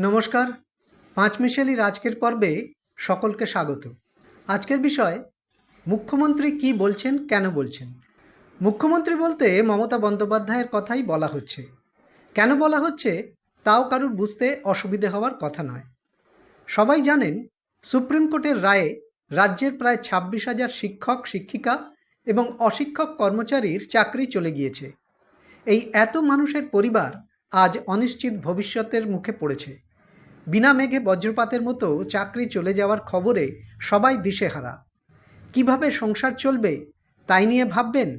নমস্কার, পাঁচ পাঁচমিশালির আজকের পর্বে সকলকে স্বাগত। আজকের বিষয়, মুখ্যমন্ত্রী কি বলছেন, কেন বলছেন? মুখ্যমন্ত্রী বলতে মমতা বন্দ্যোপাধ্যায়ের কথাই বলা হচ্ছে। কেন বলা হচ্ছে, তাও কারুর বুঝতে অসুবিধে হওয়ার কথা নয়। সবাই জানেন, সুপ্রিম কোর্টের রায়ে রাজ্যের প্রায় ছাব্বিশ হাজার শিক্ষক, শিক্ষিকা এবং অশিক্ষক কর্মচারীর চাকরি চলে গিয়েছে। এই এত মানুষের পরিবার আজ অনিশ্চিত ভবিষ্যতের মুখে পড়েছে। বিনা মেঘে বজ্রপাতের মতো চাকরি চলে যাওয়ার খবরে সবাই দিশেহারা। কীভাবে সংসার চলবে, তাই নিয়ে ভাববেন?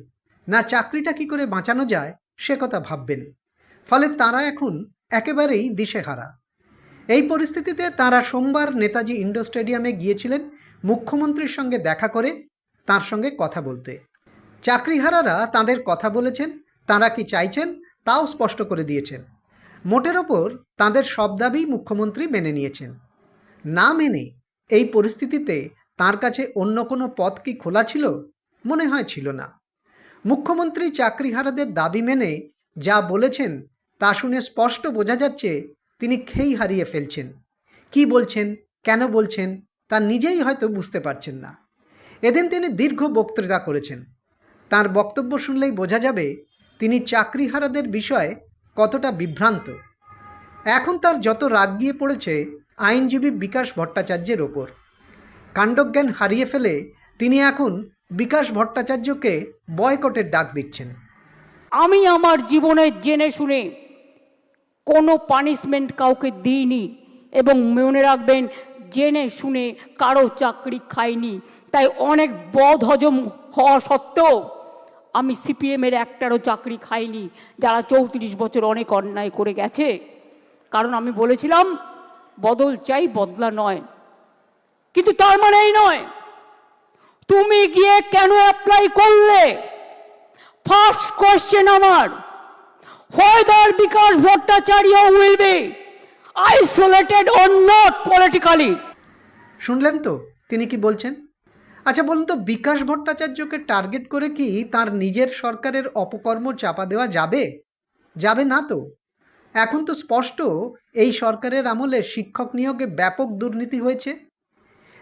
না চাকরিটা কি করে বাঁচানো যায়, সে কথা ভাববেন। ফলে তারা এখন একেবারেই দিশেহারা। এই পরিস্থিতিতে তারা সোমবার নেতাজি ইন্ডোর স্টেডিয়ামে গিয়েছিলেন মুখ্যমন্ত্রীর সঙ্গে দেখা করে তার সঙ্গে কথা বলতে। চাকরিহারারা তাদের কথা বলেছেন, তারা কি চাইছেন, তাও স্পষ্ট করে দিয়েছেন। মোটের ওপর তাদের সব দাবি মুখ্যমন্ত্রী মেনে নিয়েছেন। না মেনে এই পরিস্থিতিতে তার কাছে অন্য কোনো পথ কি খোলা ছিল? মনে হয় ছিল না। মুখ্যমন্ত্রী চাকরিহারাদের দাবি মেনে যা বলেছেন তা শুনে স্পষ্ট বোঝা যাচ্ছে তিনি খেই হারিয়ে ফেলছেন। কি বলছেন? কেন বলছেন? তা নিজেই হয়তো বুঝতে পারছেন না। এদিন তিনি দীর্ঘ বক্তৃতা করেছেন। তার বক্তব্য শুনলেই বোঝা যাবে তিনি চাকরিহারাদের বিষয়ে কতটা বিভ্রান্ত। এখন তার যত রাগ গিয়ে পড়েছে, আইনজীবী বিকাশ ভট্টাচার্যের ওপর। কাণ্ডজ্ঞান হারিয়ে ফেলে তিনি এখন বিকাশ ভট্টাচার্যকে বয়কটের ডাক দিচ্ছেন। আমি আমার জীবনে জেনে শুনে কোনো পানিশমেন্ট কাউকে দিইনি এবং মনে রাখবেন, জেনে শুনে কারও চাকরি খাইনি। তাই অনেক বদ হজম হওয়া সত্ত্বেও আমি সিপিএমের একটারও চাকরি খাইনি, যারা চৌত্রিশ বছর অনেক অন্যায় করে গেছে। কারণ আমি বলেছিলাম, বদল চাই, বদলা নয়। কিন্তু তার মানে এই নয়, তুমি গিয়ে কেন অ্যাপ্লাই করলে? ফার্স্ট কোয়েশ্চেন আমার whether Bikash Bhattacharya will be isolated or not politically শুনলেন তো, তিনি কি বলছেন? আচ্ছা বলুন তো, বিকাশ ভট্টাচার্যকে টার্গেট করে কি তার নিজের সরকারের অপকর্ম চাপা দেওয়া যাবে? যাবে না তো। এখন তো স্পষ্ট, এই সরকারের আমলে শিক্ষক নিয়োগে ব্যাপক দুর্নীতি হয়েছে।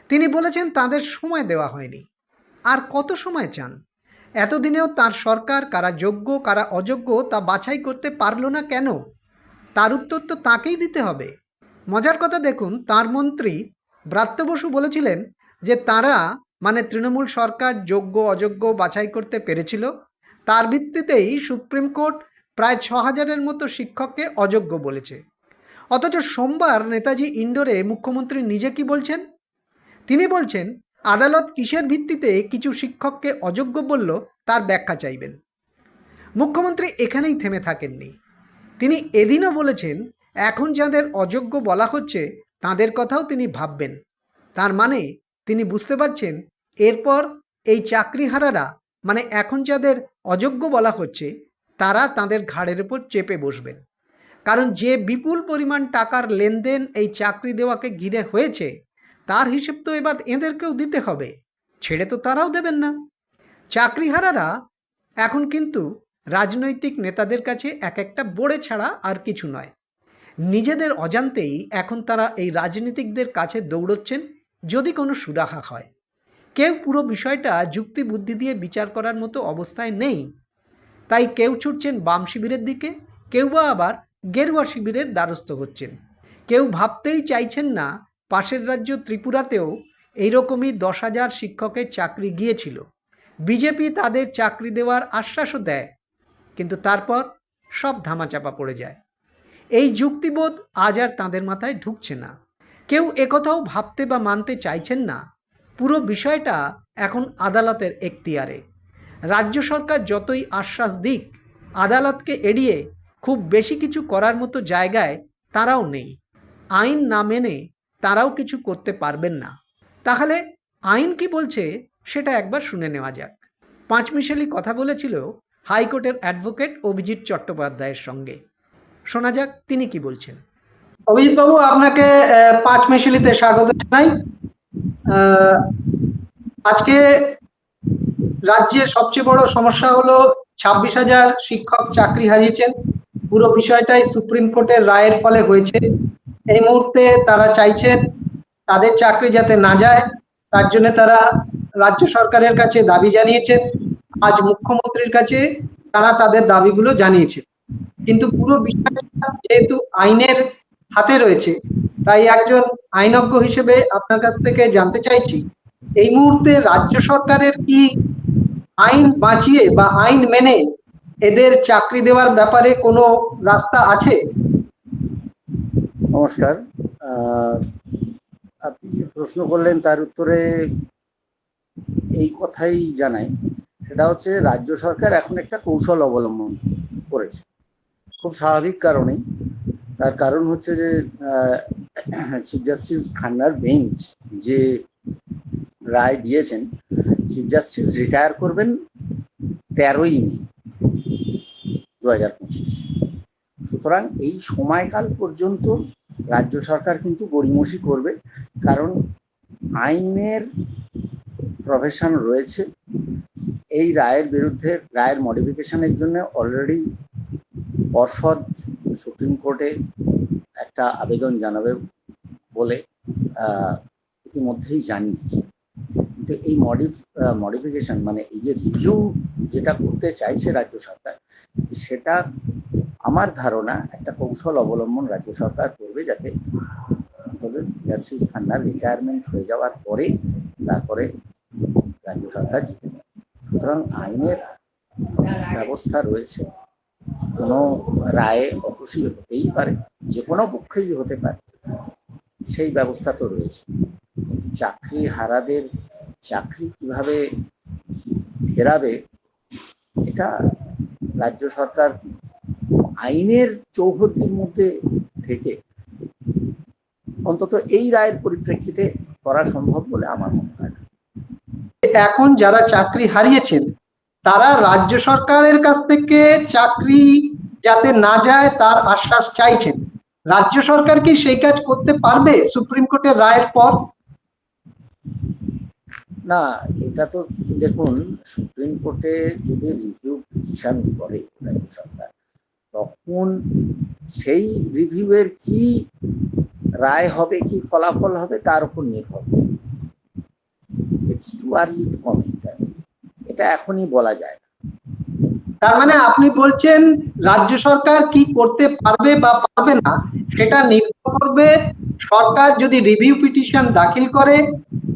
তিনি বলেছেন তাদের সময় দেওয়া হয়নি। আর কত সময় চান? এতদিনেও তার সরকার কারা যোগ্য, কারা অযোগ্য তা বাছাই করতে পারল না কেন? তার উত্তর তো তাকেই দিতে হবে। মজার কথা দেখুন, তার মন্ত্রী ব্রাত্য বসু বলেছিলেন যে তারা মানে তৃণমূল সরকার যোগ্য, অযোগ্য বাছাই করতে পেরেছিল, তার ভিত্তিতেই সুপ্রিম কোর্ট প্রায় ছ হাজারের মতো শিক্ষককে অযোগ্য বলেছে। অথচ সোমবার নেতাজি ইন্ডোরে মুখ্যমন্ত্রী নিজে কি বলছেন? তিনি বলছেন, আদালত কিসের ভিত্তিতে কিছু শিক্ষককে অযোগ্য বলল তার ব্যাখ্যা চাইবেন। মুখ্যমন্ত্রী এখানেই থেমে থাকেননি। তিনি এদিনও বলেছেন, এখন যাদের অযোগ্য বলা হচ্ছে, তাদের কথাও তিনি ভাববেন। তার মানে তিনি বুঝতে পারছেন, এরপর এই চাকরিহারারা মানে এখন যাদের অযোগ্য বলা হচ্ছে, তারা তাদের ঘাড়ের উপর চেপে বসবেন। কারণ যে বিপুল পরিমাণ টাকার লেনদেন এই চাকরি দেওয়াকে ঘিরে হয়েছে, তার হিসেব তো এবার এদেরকেও দিতে হবে, ছেড়ে তো তারাও দেবেন না। চাকরিহারারা এখন কিন্তু রাজনৈতিক নেতাদের কাছে এক একটা বড়ে ছাড়া আর কিছু নয়। নিজেদের অজান্তেই এখন তারা এই রাজনীতিকদের কাছে দৌড়চ্ছেন যদি কোনো সুরাহা হয়। কেউ পুরো বিষয়টা যুক্তি বুদ্ধি দিয়ে বিচার করার মতো অবস্থায় নেই। তাই কেউ ছুটছেন বাম শিবিরের দিকে, কেউ বা আবার গেরুয়া শিবিরের দ্বারস্থ হচ্ছেন। কেউ ভাবতেই চাইছেন না, পাশের রাজ্য ত্রিপুরাতেও এইরকমই দশ হাজার শিক্ষকের চাকরি গিয়েছিল। বিজেপি তাদের চাকরি দেওয়ার আশ্বাসও দেয়, কিন্তু তারপর সব ধামাচাপা পড়ে যায়। এই যুক্তিবোধ আজ আর তাঁদের মাথায় ঢুকছে না। কেউ একথাও ভাবতে বা মানতে চাইছেন না। পুরো বিষয়টা এখন আদালতের এখতিয়ারে। রাজ্য সরকার যতই আশ্বাস দিক, আদালতকে এড়িয়ে খুব বেশি কিছু করার মতো জায়গায় তারাও নেই। আইন না মেনে তারাও কিছু করতে পারবেন না। তাহলে আইন কি বলছে সেটা একবার শুনে নেওয়া যাক। পাঁচমিশালি কথা বলেছিল হাইকোর্টের অ্যাডভোকেট অভিজিৎ চট্টোপাধ্যায়ের সঙ্গে। শোনা যাক তিনি কি বলছেন। অভিজিৎ বাবু আপনাকে পাঁচ মেশালিতে স্বাগত জানাই। আজকে রাজ্যের সবচেয়ে বড় সমস্যা হলো ছাব্বিশ হাজার শিক্ষক চাকরি হারিয়েছেন। পুরো বিষয়টাই সুপ্রিম কোর্টের রায়ের ফলে হয়েছে। এই মুহূর্তে তারা চাইছেন তাদের চাকরি যাতে না যায়, তার জন্য তারা রাজ্য সরকারের কাছে দাবি জানিয়েছেন। আজ মুখ্যমন্ত্রীর কাছে তারা তাদের দাবিগুলো জানিয়েছে কিন্তু পুরো বিষয়টা যেহেতু আইনের হাতে রয়েছে। তাই একজন আইনজ্ঞ হিসেবে আপনার কাছ থেকে জানতে চাইছি, এই মুহূর্তে রাজ্য সরকারের কি আইন বাঁচিয়ে বা আইন মেনে এদের চাকরি দেওয়ার ব্যাপারে কোনো রাস্তা আছে? নমস্কার। আপনি যে প্রশ্ন করলেন তার উত্তরে এই কথাই জানাই। সেটা হচ্ছে রাজ্য সরকার এখন একটা কৌশল অবলম্বন করেছে। খুব স্বাভাবিক কারণেই। তার কারণ হচ্ছে যে চিফ জাস্টিস খান্নার বেঞ্চ যে রায় দিয়েছেন চিফ জাস্টিস রিটায়ার করবেন তেরোই মে দু হাজার পঁচিশ। সুতরাং এই সময়কাল পর্যন্ত রাজ্য সরকার কিন্তু গড়িমসি করবে, কারণ আইনের প্রফেশন রয়েছে। এই রায়ের বিরুদ্ধে, রায়ের মডিফিকেশনের জন্য অলরেডি পর্ষদ সুপ্রিম কোর্টে একটা আবেদন জানাবে বলে ইতিমধ্যেই জানিয়েছে। কিন্তু এই মডিফ মডিফিকেশন মানে এই যে রিভিউ যেটা করতে চাইছে রাজ্য সরকার, সেটা আমার ধারণা একটা কৌশল অবলম্বন রাজ্য সরকার করবে যাতে জাস্টিস খান্নার রিটায়ারমেন্ট হয়ে যাওয়ার পরে তারপরে রাজ্য সরকার জিতে সুতরাং আইনের ব্যবস্থা রয়েছে। কোনো রায়ে অখুশি হতেই পারে, যে কোনো পক্ষেই হতে পারে সেই ব্যবস্থা তো রয়েছে চাকরি হারাদের চাকরি কীভাবে ফেরাবে, এটা রাজ্য সরকার আইনের চৌহদ্দির মধ্যে থেকে অন্তত এই রায়ের পরিপ্রেক্ষিতে করা সম্ভব বলে আমার মনে হয় না। এখন যারা চাকরি হারিয়েছেন, তারা রাজ্য সরকারের কাছ থেকে চাকরি যাতে না যায় তার আশ্বাস চাইছেন। রাজ্য সরকার কি সেই কাজ করতে পারবে সুপ্রিম কোর্টের রায়ের পর? না, এটা তো দেখুন, সুপ্রিম কোর্টে যদি রিভিউ পিটিশন করে রাজ্য সরকার, তখন সেই রিভিউয়ের কি রায় হবে, কি ফলাফল হবে, তার উপর নির্ভর it's too early to comment এটা এখনই বলা যায় না। তার মানে আপনি বলছেন রাজ্য সরকার কি করতে পারবে বা পারবে না সেটা নির্ভর করবে সরকার যদি রিভিউ পিটিশন দাখিল করে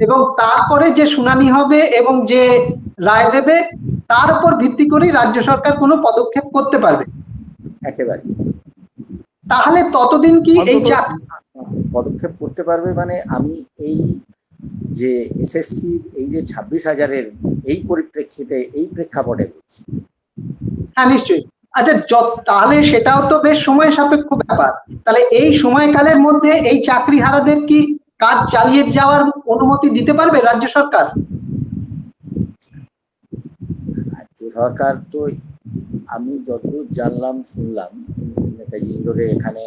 এবং তারপরে যে শুনানি হবে এবং যে রায় দেবে তার উপর ভিত্তি করেই রাজ্য সরকার কোনো পদক্ষেপ করতে পারবে। একেবারে। তাহলে ততদিন কি এই পদক্ষেপ করতে পারবে মানে আমি এই যে এসএসসি এই যে ছাব্বিশ হাজারের এই পরিপ্রেক্ষিতে এই প্রেক্ষাপটে বলছি। হ্যাঁ নিশ্চয়ই। আচ্ছা তাহলে সেটাও তো বেশ সময় সাপেক্ষ ব্যাপার। তাহলে এই সময়কালের মধ্যে এই চাকরি হারাদের কি কাজ চালিয়ে যাওয়ার অনুমতি দিতে পারবে রাজ্য সরকার? রাজ্য সরকার তো আমি যতদূর জানলাম, শুনলাম, নেতাজি ইন্দোরে এখানে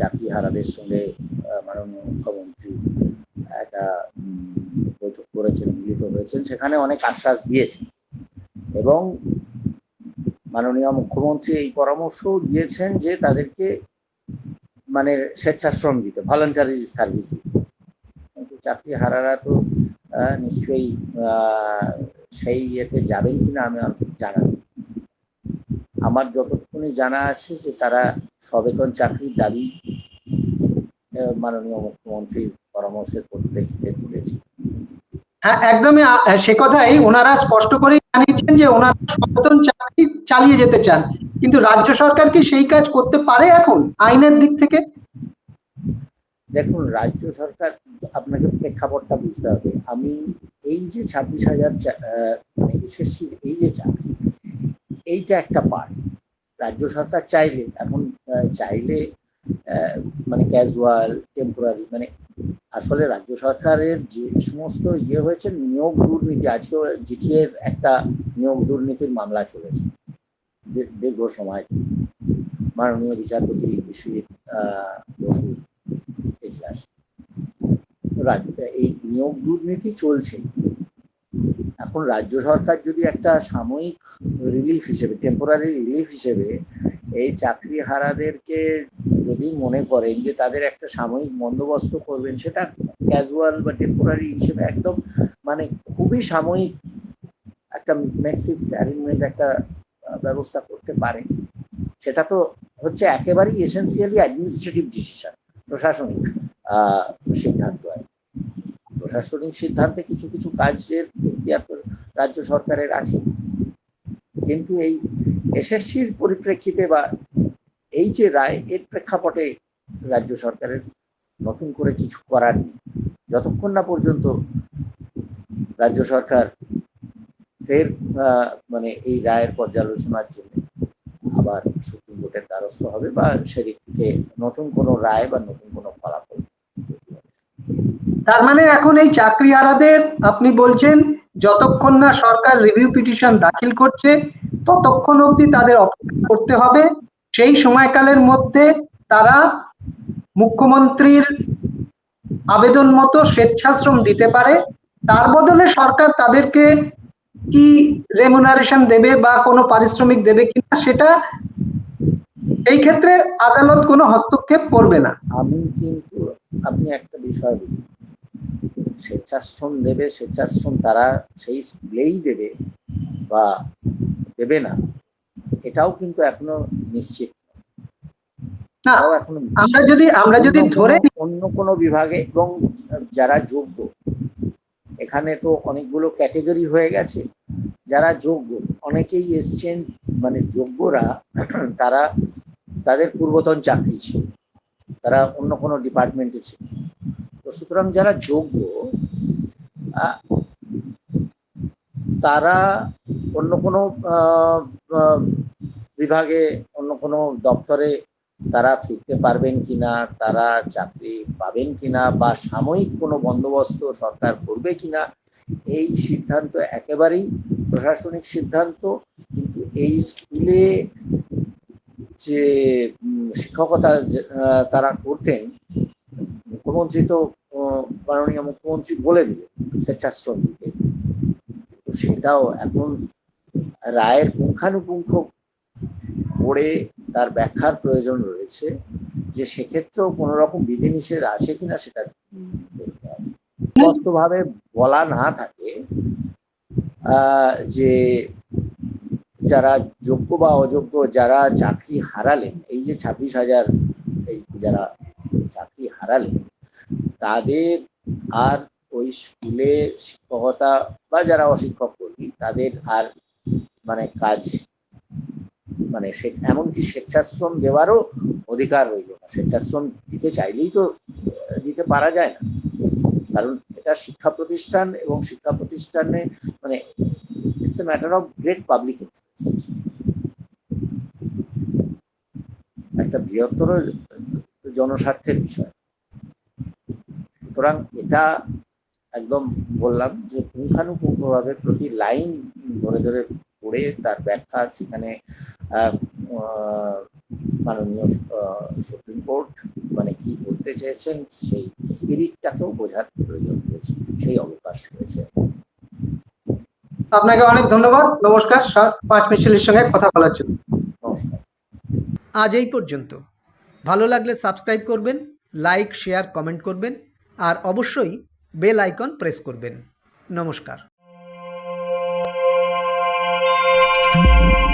চাকরি হারাদের সঙ্গে মাননীয় মুখ্যমন্ত্রী একটা বৈঠক করেছেন, মিলিত হয়েছেন, সেখানে অনেক আশ্বাস দিয়েছেন। এবং মাননীয় মুখ্যমন্ত্রী এই পরামর্শ দিয়েছেন যে তাদেরকে মানে স্বেচ্ছাশ্রম দিতে ভলান্টারি সার্ভিস দিতে। কিন্তু চাকরি হারারা তো নিশ্চয়ই সেই ইয়েতে যাবেন কিনা আমি জানা আমার যতটুকুনি জানা আছে যে তারা সবেতন চাকরির দাবি মাননীয় মুখ্যমন্ত্রীর পরামর্শের পরিপ্রেক্ষিতে তুলেছে। হ্যাঁ একদমই সে কথাই। ওনারা স্পষ্ট করে জানিয়েছেন যে ওনারা চাকরি চালিয়ে যেতে চান। কিন্তু রাজ্য সরকার কি সেই কাজ করতে পারে এখন, আইনের দিক থেকে? দেখুন, রাজ্য সরকার, আপনাকে প্রেক্ষাপটটা বুঝতে হবে। আমি এই যে ছাব্বিশ হাজার মানে এসএসসির এই যে চাকরি, এইটা একটা পার্ট। রাজ্য সরকার চাইলে, এখন চাইলে মানে ক্যাজুয়াল টেম্পোরারি মানে আসলে রাজ্য সরকারের যে সমস্ত ইয়ে হয়েছে, নিয়োগ দুর্নীতি, আজকেও জিটিএর একটা নিয়োগ দুর্নীতির মামলা চলেছে। দীর্ঘ সময় মাননীয় বিচারপতি এই নিয়োগ দুর্নীতি চলছে। এখন রাজ্য সরকার যদি একটা সাময়িক রিলিফ হিসেবে টেম্পোরারি রিলিফ হিসেবে এই চাকরি হারাদেরকে যদি মনে করেন যে তাদের একটা সাময়িক বন্দোবস্ত করবেন, সেটা ক্যাজুয়াল বা টেম্পোরারি হিসেবে একদম মানে খুবই সাময়িক একটা ম্যাক্সিভ অ্যারেঞ্জমেন্ট একটা ব্যবস্থা করতে পারে, সেটা তো হচ্ছে একেবারেই এসেন্সিয়ালি অ্যাডমিনিস্ট্রেটিভ ডিসিশন প্রশাসনিক সিদ্ধান্ত আর প্রশাসনিক সিদ্ধান্তে কিছু কিছু কাজের রাজ্য সরকারের আছে। কিন্তু এই এসএসসির পরিপ্রেক্ষিতে বা এই যে রায়, এর প্রেক্ষাপটে রাজ্য সরকারের নতুন করে কিছু করার নেই। যতক্ষণ না পর্যন্ত রাজ্য সরকার ফের মানে এই রায়ের পর্যালোচনার জন্য আবার সুপ্রিম কোর্টের দ্বারস্থ হবে বা সেদিক থেকে নতুন কোনো রায় বা নতুন কোনো ফলাফল। তার মানে এখন এই চাকরি হারাদের আপনি বলছেন, যতক্ষণ না সরকার রিভিউ পিটিশন দাখিল করছে, ততক্ষণ অবধি তাদের অপেক্ষা করতে হবে। সেই সময়কালের মধ্যে তারা মুখ্যমন্ত্রীর আবেদন মতো স্বেচ্ছাশ্রম দিতে পারে। তার বদলে সরকার তাদেরকে কি রেমুনারেশন দেবে বা কোনো পারিশ্রমিক দেবে কিনা সেটা এই ক্ষেত্রে আদালত কোনো হস্তক্ষেপ করবে না। আমি কিন্তু আপনি একটা বিষয় বুঝুন। স্বেচ্ছাশ্রম দেবে স্বেচ্ছাশ্রম তারা সেই স্কুলেই দেবে বা দেবে না। এটাও কিন্তু এখনও নিশ্চিত আমরা যদি আমরা যদি ধরে অন্য কোনো বিভাগে এবং যারা যোগ্য এখানে তো অনেকগুলো ক্যাটেগরি হয়ে গেছে। যারা যোগ্য, অনেকেই এসছেন মানে যোগ্যরা, তারা তাদের পূর্বতন চাকরি ছিল। তারা অন্য কোনো ডিপার্টমেন্টে ছিল। তো সুতরাং যারা যোগ্য তারা অন্য কোনো বিভাগে, অন্য কোনো দপ্তরে তারা ফিরতে পারবেন কিনা, তারা চাকরি পাবেন কিনা বা সাময়িক কোনো বন্দোবস্ত সরকার করবে কিনা, এই সিদ্ধান্ত একেবারেই প্রশাসনিক সিদ্ধান্ত। কিন্তু এই স্কুলে যে শিক্ষকতা তারা করতেন, মুখ্যমন্ত্রী তো মাননীয় মুখ্যমন্ত্রী বলে দিলেন স্বেচ্ছাশ্রম দিতে তো সেটাও এখন রায়ের পুঙ্খানুপুঙ্খ পড়ে তার ব্যাখ্যার প্রয়োজন রয়েছে যে সেক্ষেত্রেও কোনো রকম বিধিনিষেধ আছে কিনা সেটা স্পষ্টভাবে বলা না থাকে যে যারা যোগ্য বা অযোগ্য যারা চাকরি হারালেন, এই যে ছাব্বিশ হাজার, এই যারা চাকরি হারালেন, তাদের আর ওই স্কুলে শিক্ষকতা বা যারা অশিক্ষক কর্মী, তাদের আর মানে কাজ মানে সে এমনকি স্বেচ্ছাশ্রম দেওয়ারও অধিকার রইল না। স্বেচ্ছাশ্রম দিতে চাইলেই তো দিতে পারা যায় না। কারণ এটা শিক্ষা প্রতিষ্ঠান এবং শিক্ষা প্রতিষ্ঠানে মানে it's a matter of great public interest একটা বৃহত্তর জনস্বার্থের বিষয়। সুতরাং এটা একদম বললাম যে পুঙ্খানুপুঙ্খভাবে প্রতি লাইন ধরে ধরে পড়ে তার ব্যাখ্যা সেখানে মাননীয় আহ, সুপ্রিম কোর্ট মানে কি বলতে চেয়েছেন সেই স্পিরিটটাকেও বোঝার প্রয়োজন রয়েছে সেই অবকাশ রয়েছে। আপনাকে অনেক ধন্যবাদ নমস্কার স- পাঁচ মিছিলের সঙ্গে কথা বলার জন্য। নমস্কার। আজ এই পর্যন্ত। ভালো লাগলে সাবস্ক্রাইব করবেন লাইক শেয়ার কমেন্ট করবেন আর অবশ্যই বেল আইকন প্রেস করবেন। নমস্কার। Bye.